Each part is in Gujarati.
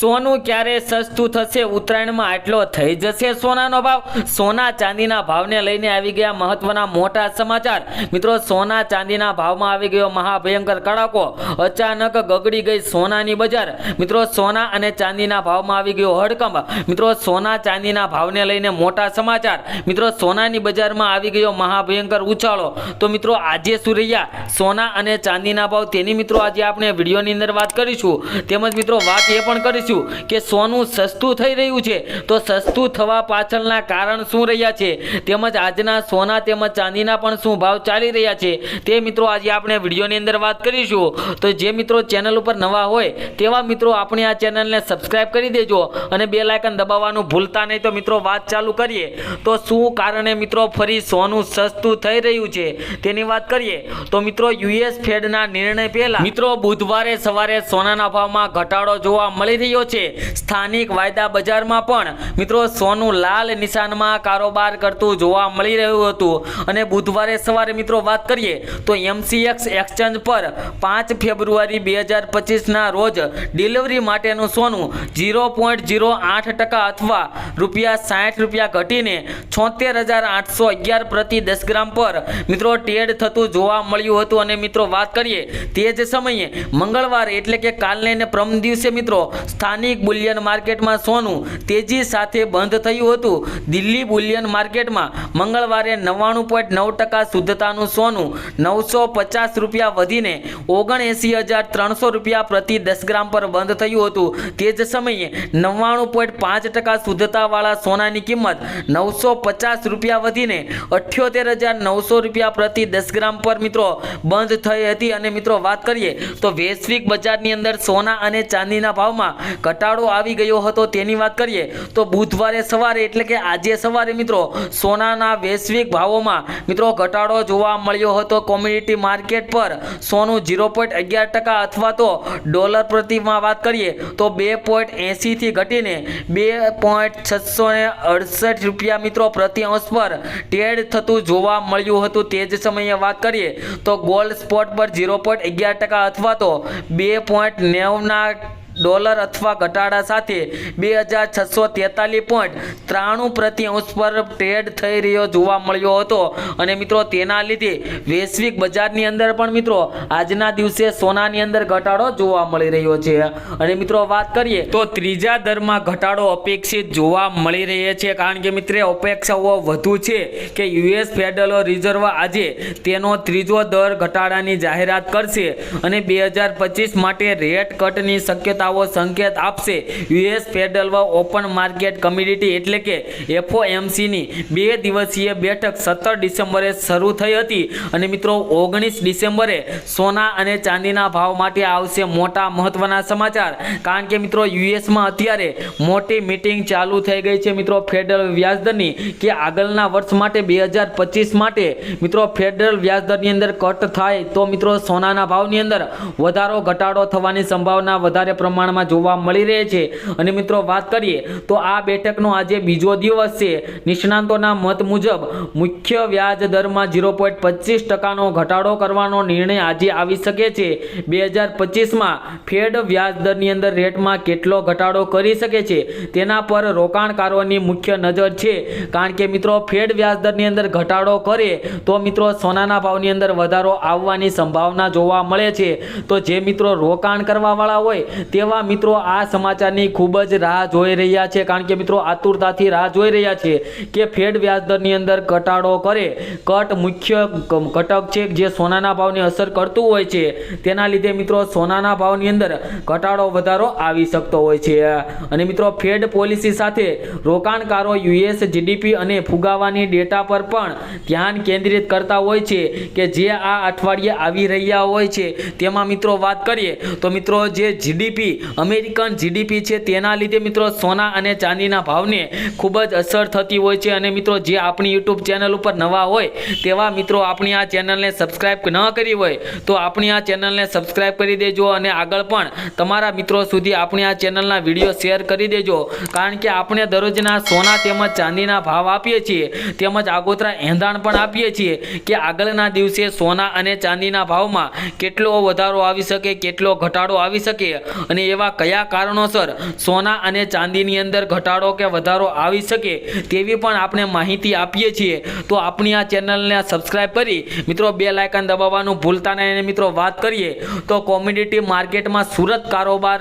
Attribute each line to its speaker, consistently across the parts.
Speaker 1: સોનું ક્યારે સસ્તું થશે? ઉત્તરાયણમાં આટલો થઈ જશે સોનાનો ભાવ? સોના ચાંદીના ભાવને લઈને આવી ગયા મહત્વના મોટા સમાચાર. મિત્રો, સોના ચાંદીના ભાવમાં આવી ગયો મહાભયંકર કડાકો. અચાનક ગગડી ગઈ સોનાની બજાર. મિત્રો, સોના અને ચાંદીના ભાવમાં આવી ગયો હડકંપ. મિત્રો, સોના ચાંદીના ભાવને લઈને મોટા સમાચાર. મિત્રો, સોનાની બજારમાં આવી ગયો મહાભયંકર ઉછાળો. તો મિત્રો, આજે શું રહ્યા? સોના અને ચાંદીના ભાવ તેની મિત્રો, આજે આપણે વિડીયોની અંદર વાત કરીશું. તેમજ મિત્રો, વાત એ પણ કરીશું કે સોનું સસ્તું થઈ રહ્યું છે. તો સસ્તું થવા પાછળના કારણ શું રહ્યા છે? તેમજ આજના સોના તેમજ ચાંદીના પણ શું ભાવ ચાલી રહ્યા છે? તે મિત્રો આજે આપણે વિડીયોની અંદર વાત કરીશું. તો જે મિત્રો ચેનલ ઉપર નવા હોય, તેવા મિત્રો આપણે આ ચેનલને સબસ્ક્રાઇબ કરી દેજો અને બે લાયકન દબાવવાનું ભૂલતા નહીં. તો મિત્રો વાત ચાલુ કરીએ. તો શું કારણે મિત્રો ફરી સોનું સસ્તું થઈ રહ્યું છે? તેની વાત કરીએ. તો મિત્રો યુએસ ફેડના નિર્ણય પહેલા મિત્રો બુધવારે સવારે સોનાના ભાવમાં ઘટાડો જોવા મળી રહ્યો છે. સ્થાનિક વાયદા બજારમાં પણ મિત્રો સોનું લાલ નિશાનમાં કારોબાર કરતું જોવા મળી રહ્યું હતું. અને બુધવારે સવારે મિત્રો વાત કરીએ તો એમસીએક્સ એક્સચેન્જ પર પાંચ ફેબ્રુઆરી બે હજાર પચીસના રોજ ડિલિવરી માટેનું સોનું ઝીરો પોઈન્ટ ઝીરો આઠ ટકા અથવા રૂપિયા સાઠ રૂપિયા ઘટીને છોતેર હજાર આઠસો અગિયાર પ્રતિ દસ ગ્રામ પર મિત્રો ટેડ થતું જોવા મળ્યું હતું. અને મિત્રો વાત કરીએ તે જ સમયે મંગળવાર એટલે કે કાલને ને પ્રમ દિવસે મિત્રો સ્થાનિક બુલિયન માર્કેટમાં સોનું તેજી સાથે બંધ થયું હતું. દિલ્હી બુલિયન માર્કેટમાં મંગળવારે નવ્વાણું પોઈન્ટ નવ ટકા શુદ્ધતાનું સોનું નવસો પચાસ રૂપિયા વધીને ઓગણએંસી હજાર ત્રણસો રૂપિયા પ્રતિ દસ ગ્રામ પર બંધ થયું હતું. તે જ સમયે નવ્વાણું પોઈન્ટ પાંચ ટકા શુદ્ધતાવાળા સોનાની કિંમત નવસો પચાસ રૂપિયા વધીને અઠ્યોતેર હજાર નવસો રૂપિયા પ્રતિ દસ ગ્રામ પર મિત્રો બંધ થઈ હતી. અને મિત્રો વાત કરીએ તો વૈશ્વિક બજારની અંદર સોના અને ચાંદીના ભાવમાં ઘટાડો આવી ગયો હતો, તેની વાત કરીએ તો બુધવારે સવારે, એટલે કે આજે સવારે મિત્રો, સોનાના વૈશ્વિક ભાવોમાં મિત્રો ઘટાડો જોવા મળ્યો હતો. કોમ્યુનિટી માર્કેટ પર સોનું ઝીરો પોઈન્ટ અગિયાર ટકા અથવા તો ડોલર પ્રતિમાં વાત કરીએ તો બે પોઈન્ટ એંસીથી ઘટીને બે પોઈન્ટ છસો અડસઠ રૂપિયા મિત્રો પ્રતિ અંશ પર ટ્રેડ થતું જોવા મળ્યું હતું. તે જ સમયે વાત કરીએ તો ગોલ્ડ સ્પોટ પર ઝીરો પોઈન્ટ અગિયાર ટકા અથવા તો બે પોઈન્ટ નેવના ડોલર અથવા ઘટાડા સાથે બે હજાર છસો તેતાલીસ પોઈન્ટ ત્રાણું પ્રતિ અંશ પર ટ્રેડ થઈ રહ્યો જોવા મળ્યો હતો. અને મિત્રો, તેના લીધે વૈશ્વિક બજારની અંદર પણ મિત્રો, આજના દિવસે સોનાની અંદર ઘટાડો જોવા મળી રહ્યો છે. અને મિત્રો, વાત કરીએ તો ત્રીજા દરમાં ઘટાડો અપેક્ષિત જોવા મળી રહ્યો છે. કારણ કે મિત્રો, અપેક્ષાઓ વધુ છે કે યુએસ ફેડરલ રિઝર્વ આજે તેનો ત્રીજો દર ઘટાડાની જાહેરાત કરશે. અને બે હજાર પચીસ માટે રેટ કટની શક્યતાઓ સંકેત આપશે. US federal open market community એટલે કે એફઓએમસીની બે દિવસીય બેઠક સત્તર ડિસેમ્બરે શરૂ થઈ હતી. અને મિત્રો, ઓગણીસ ડિસેમ્બરે સોના અને ચાંદીના ભાવ માટે આવશે મોટા મહત્વના સમાચાર. કારણ કે મિત્રો, યુએસમાં અત્યારે મોટી મિટિંગ ચાલુ થઈ ગઈ છે મિત્રો ફેડરલ વ્યાજદરની કે આગળના વર્ષ માટે બે હજાર પચીસ માટે. મિત્રો, ફેડરલ વ્યાજદરની અંદર કટ થાય તો મિત્રો સોનાના ભાવની અંદર વધારો, ઘટાડો થવાની સંભાવના વધારે પ્રમાણમાં જોવા મળી રહે છે. અને મિત્રો વાત કરીએ તો આ બેઠકનો આજે બીજો દિવસ છે. નિષ્ણાંતોના મત મુજબ મુખ્ય વ્યાજ દરમાં ઝીરો પોઈન્ટ પચીસ ટકાનો ઘટાડો કરવાનો નિર્ણય આજે આવી શકે છે. બે હજાર પચીસમાં ફેડ વ્યાજ દરની અંદર રેટમાં કેટલો ઘટાડો કરી શકે છે? તેના પર રોકાણકારોની મુખ્ય નજર છે. કારણ કે મિત્રો ફેડ વ્યાજ દરની અંદર ઘટાડો કરે તો મિત્રો સોનાના ભાવની અંદર વધારો આવવાની સંભાવના જોવા મળે છે. તો જે મિત્રો રોકાણ કરવાવાળા હોય તેવા મિત્રો આ સમાચારની ખૂબ જ રાહ જોઈ રહ્યા છે. કારણ કે મિત્રો આતુરતાથી રાહ જોઈ રહ્યા છે કે ફેડ વ્યાજ દરની અંદર ઘટાડો કરે. કટ મુખ્ય ઘટક છે જે સોનાના ભાવને અસર કરતું હોય છે. તેના લીધે મિત્રો સોનાના ભાવની અંદર ઘટાડો વધારો આવી શકતો હોય છે. અને મિત્રો ફેડ પોલિસી સાથે રોકાણકારો યુએસ જીડીપી અને ફુગાવાની ડેટા પર પણ ધ્યાન કેન્દ્રિત કરતા હોય છે કે જે આ અઠવાડિયે આવી રહ્યા હોય છે. તેમાં મિત્રો વાત કરીએ તો મિત્રો જે જીડીપી અમેરિકન જીડીપી છે, તેના લીધે મિત્રો સોના અને ચાંદીના ભાવને ખૂબ જ અસર થતી હોય છે. અને મિત્રો, જે આપણી યુટ્યુબ ચેનલ ઉપર નવા હોય, તેવા મિત્રો આપણી આ ચેનલને સબસ્ક્રાઇબ ન કરી હોય, તો આપણી આ ચેનલને સબસ્ક્રાઈબ કરી દેજો અને આગળ પણ તમારા મિત્રો સુધી આપણી આ ચેનલના વીડિયો શેર કરી દેજો. કારણ કે આપણે દરરોજના સોના તેમજ ચાંદીના ભાવ આપીએ છીએ, તેમજ આગોતરા એંધાણ પણ આપીએ છીએ કે આગળના દિવસે સોના અને ચાંદીના ભાવમાં કેટલો વધારો આવી શકે, કેટલો ઘટાડો આવી શકે. અને અને એવા કયા કારણોસર સોના અને ચાંદીની અંદર ઘટાડો કે વધારો આવી શકે તેવી પણ આપણે માહિતી આપીએ છીએ. તો આપણી આ ચેનલને સબસ્ક્રાઈબ કરી મિત્રો બે લાયકન દબાવવાનું ભૂલતા નહીં અને મિત્રો વાત કરીએ તો કોમ્યુનિટી માર્કેટમાં સુરત કારોબાર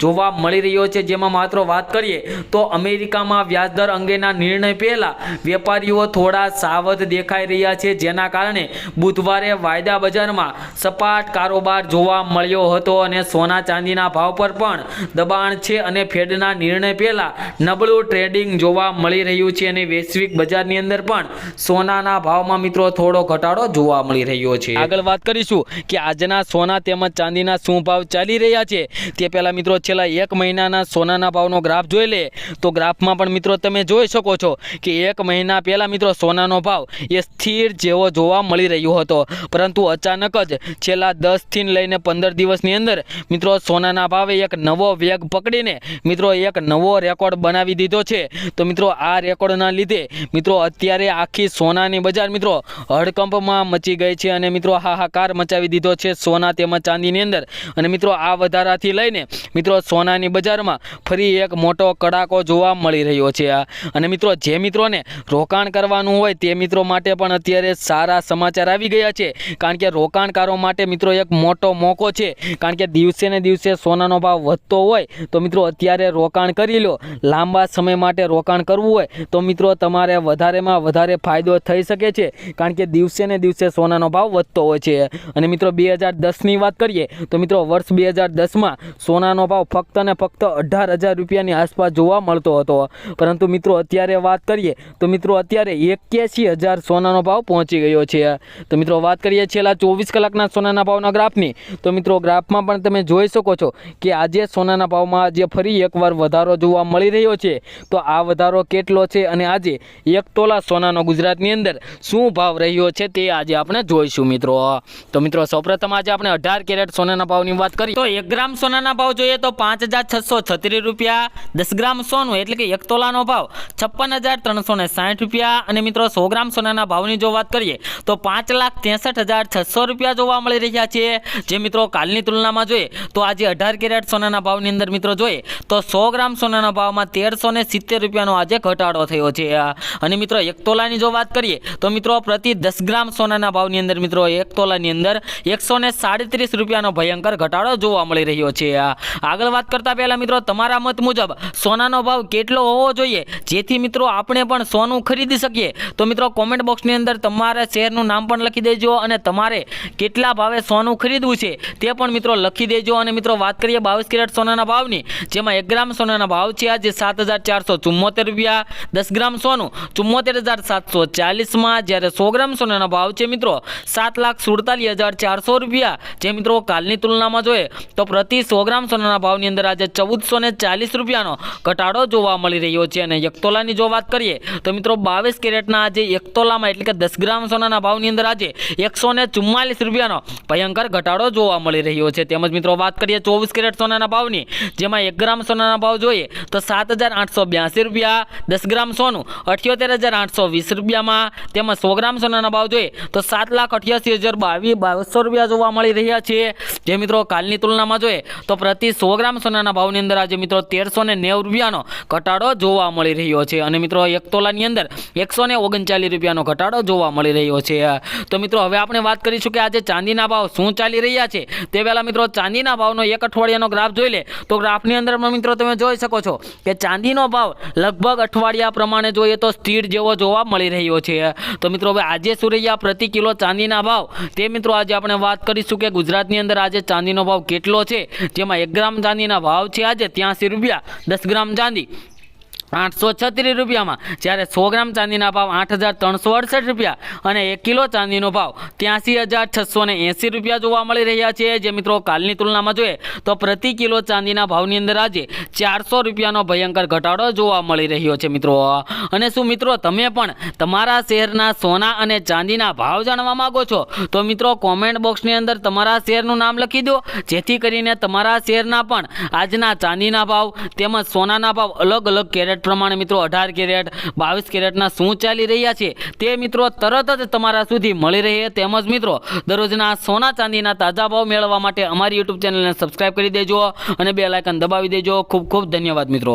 Speaker 1: જોવા મળી રહ્યો છે. જેમાં માત્ર વાત કરીએ તો અમેરિકામાં વ્યાજદર અંગેના નિર્ણય પહેલાં વેપારીઓ થોડા સાવધ દેખાઈ રહ્યા છે. જેના કારણે બુધવારે વાયદા બજારમાં સપાટ કારોબાર જોવા મળ્યો હતો અને સોના ચાંદીના ભાવ પર પણ દબાણ છે અને ફેડના નિર્ણય પહેલા નબળું ટ્રેડિંગ જોવા મળી રહ્યું છે અને વૈશ્વિક બજારની અંદર પણ સોનાના ભાવમાં મિત્રો થોડો ઘટાડો જોવા મળી રહ્યો છે. આગળ વાત કરીશું કે આજના સોના તેમજ ચાંદીના શું ભાવ ચાલી રહ્યા છે? તે પહેલા મિત્રો છેલ્લા એક મહિનાના સોનાના ભાવનો ગ્રાફ જોઈ લે. તો ગ્રાફમાં પણ મિત્રો તમે જોઈ શકો છો કે એક મહિના પહેલા મિત્રો સોનાનો ભાવ એ સ્થિર જેવો જોવા મળી રહ્યો હતો. પરંતુ અચાનક જ છેલ્લા દસથી લઈને પંદર દિવસની અંદર મિત્રો સોનાના ભાવે એક નવો વેગ પકડીને મિત્રો એક નવો રેકોર્ડ બનાવી દીધો છે. તો મિત્રો આ રેકોર્ડના લીધે મિત્રો અત્યારે આખી સોનાની બજાર મિત્રો હડકંપમાં મચી ગઈ છે અને મિત્રો હાહાકાર મચાવી દીધો છે સોના તેમજ ચાંદીની અંદર. અને મિત્રો આ વધારાથી લઈને મિત્રો સોનાની બજારમાં ફરી એક મોટો કડાકો જોવા મળી રહ્યો છે આ. અને મિત્રો જે મિત્રોને રોકાણ કરવાનું હોય તે મિત્રો માટે પણ અત્યારે સારા સમાચાર આવી ગયા છે. કારણ કે રોકાણકારો માટે મિત્રો એક મોટો મોકો છે. કારણ કે દિવસે ને દિવસે સોનાનો ભાવ વધતો હોય, તો મિત્રો અત્યારે રોકાણ કરી લો. લાંબા સમય માટે રોકાણ કરવું હોય, તો મિત્રો તમારે વધારેમાં વધારે ફાયદો થઈ શકે છે, કારણ કે દિવસે ને દિવસે સોનાનો ભાવ વધતો હોય છે. અને મિત્રો બે હજાર દસની વાત કરીએ, તો મિત્રો વર્ષ બે હજાર દસમાં સોનાનો ભાવ ફક્ત ને ફક્ત અઢાર હજાર રૂપિયાની આસપાસ જોવા મળતો હતો. પરંતુ મિત્રો અત્યારે વાત કરીએ, તો મિત્રો અત્યારે એક્યાસી હજાર સોનાનો ભાવ પહોંચી ગયો છે. તો મિત્રો વાત કરીએ છેલ્લા ચોવીસ કલાકના સોનાના ભાવના ગ્રાફની, તો મિત્રો ગ્રાફમાં પણ તમે જોઈ શકો છો કે આજે સોનાના ભાવમાં આજે ફરી એકવાર વધારો જોવા મળી રહ્યો છે. તો આ વધારો કેટલો છે અને આજે એક તોલા સોનાનો ગુજરાતની અંદર શું ભાવ રહ્યો છે તે આજે આપણે જોઈશું મિત્રો. તો મિત્રો, સૌપ્રથમ આજે આપણે અઢાર કેરેટ સોનાના ભાવની વાત કરીએ તો એક ગ્રામ સોનાના ભાવ જોઈએ તો પાંચ રૂપિયા, દસ ગ્રામ સોનું એટલે કે એક તોલાનો ભાવ છપ્પન રૂપિયા. અને મિત્રો, સો ગ્રામ સોનાના ભાવની જો વાત કરીએ તો પાંચ લાખ રૂપિયા જોવા મળી રહ્યા છે. જે મિત્રો, કાલની તુલનામાં જોઈએ તો આજે અઢાર કેરેટ સોનાના ભાવની અંદર મિત્રો જોઈએ તો સો ગ્રામ સોનાના ભાવમાં તેરસો ને સિત્તેર રૂપિયાનો આજે ઘટાડો થયો છે. અને મિત્રો એક તોલાની જો વાત કરીએ તો મિત્રો પ્રતિ દસ ગ્રામ સોનાના ભાવની અંદર મિત્રો એક તોલાની અંદર એકસો ને સાડત્રીસ રૂપિયાનો ભયંકર ઘટાડો જોવા મળી રહ્યો છે. આગળ વાત કરતા પહેલાં મિત્રો તમારા મત મુજબ સોનાનો ભાવ કેટલો હોવો જોઈએ? જેથી મિત્રો આપણે પણ સોનું ખરીદી શકીએ. તો મિત્રો કોમેન્ટ બોક્સની અંદર તમારા શહેરનું નામ પણ લખી દેજો અને તમારે કેટલા ભાવે સોનું ખરીદવું છે તે પણ મિત્રો લખી દેજો અને મિત્રો વાત કરીએ બાવીસ કેરેટ સોનાના ભાવની, જેમાં એક ગ્રામ સોનાના ભાવ છે આજે સાત હજાર ચારસો ચુમ્મોતેર રૂપિયા. દસ ગ્રામ સોનું ચુમ્મોતેર હજાર સાતસો ચાલીસમાં, જ્યારે સો ગ્રામ સોનાના ભાવ છે મિત્રો સાત લાખ સુડતાલીસ હજાર ચારસો રૂપિયા. જે મિત્રો કાલની તુલનામાં જોઈએ તો પ્રતિ સો ગ્રામ સોનાના ભાવની અંદર આજે ચૌદસો ને ચાલીસ રૂપિયાનો ઘટાડો જોવા મળી રહ્યો છે. અને એક તોલાની જો વાત કરીએ તો મિત્રો બાવીસ કેરેટના આજે એક તોલામાં એટલે કે દસ ગ્રામ સોનાના ભાવની અંદર આજે એકસો ને ચુમ્માલીસ રૂપિયાનો ભયંકર ઘટાડો જોવા મળી રહ્યો છે. તેમજ મિત્રો વાત કરીએ ચોવીસ કેરેટ સોનાના ભાવની. જેમાં એક ગ્રામ સોનાના ભાવ જોઈએ તો સાત હજાર આઠસો બ્યાસી રૂપિયા, દસ ગ્રામ સોનું અઠ્યોતેર હજાર આઠસો વીસ રૂપિયામાં. તેમાં સો ગ્રામ સોનાના ભાવ જોઈએ તો સાત લાખ અઠ્યાસી હજાર બાવીસ બાવીસો રૂપિયા જોવા મળી રહ્યા છે. જે મિત્રો કાલની તુલનામાં જોઈએ તો પ્રતિ સો ગ્રામ સોનાના ભાવની અંદર આજે મિત્રો તેરસો ને નેવું રૂપિયાનો ઘટાડો જોવા મળી રહ્યો છે. અને મિત્રો એક તોલાની અંદર એકસો ને ઓગણચાલીસ રૂપિયાનો ઘટાડો જોવા મળી રહ્યો છે. તો મિત્રો હવે આપણે વાત કરીશું કે આજે ચાંદીના ભાવ શું ચાલી રહ્યા છે. તે પહેલાં મિત્રો ચાંદીના ભાવનો એક અઠવાડિયાનો ગ્રાફ જોઈ લે. તો ગ્રાફની અંદર પણ મિત્રો તમે જોઈ શકો છો કે ચાંદીનો ભાવ લગભગ અઠવાડિયા પ્રમાણે જોઈએ તો સ્થિર જેવો જોવા મળી રહ્યો છે. તો મિત્રો હવે આજે સુરૈયા પ્રતિ કિલો ચાંદીના ભાવ, તે મિત્રો આજે આપણે વાત કરીશું કે ગુજરાતની અંદર આજે ચાંદીનો ભાવ કેટલો છે. જેમાં એક ગ્રામ ચાંદીના ભાવ છે આજે ત્યાંસી રૂપિયા, દસ ગ્રામ ચાંદી. આઠસો છત્રીસ રૂપિયામાં. જ્યારે સો ગ્રામ ચાંદીના ભાવ આઠ હજાર ત્રણસો અડસઠ રૂપિયા અને એક કિલો ચાંદીનો ભાવ ત્યાંસી હજાર છસો ને એંસી રૂપિયા જોવા મળી રહ્યા છે. જે મિત્રો કાલની તુલનામાં જોઈએ તો પ્રતિ કિલો ચાંદીના ભાવની અંદર આજે ચારસો રૂપિયાનો ભયંકર ઘટાડો જોવા મળી રહ્યો છે મિત્રો. અને શું મિત્રો, તમે પણ તમારા શહેરના સોના અને ચાંદીના ભાવ જાણવા માંગો છો? તો મિત્રો કોમેન્ટ બોક્સની અંદર તમારા શહેરનું નામ લખી દો. જેથી કરીને તમારા શહેરના પણ આજના ચાંદીના ભાવ તેમજ સોનાના ભાવ અલગ અલગ કેરેટ કેરેટ પ્રમાણે મિત્રો અઢાર કેરેટ, બાવીસ કેરેટના શું ચાલી રહ્યા છે તે મિત્રો તરત જ તમારા સુધી મળી રહે. તેમજ મિત્રો, દરરોજના સોના ચાંદીના તાજા ભાવ મેળવવા માટે અમારી યુટ્યુબ ચેનલને સબસ્ક્રાઈબ કરી દેજો અને બે લાયકન દબાવી દેજો. ખૂબ ખૂબ ધન્યવાદ મિત્રો.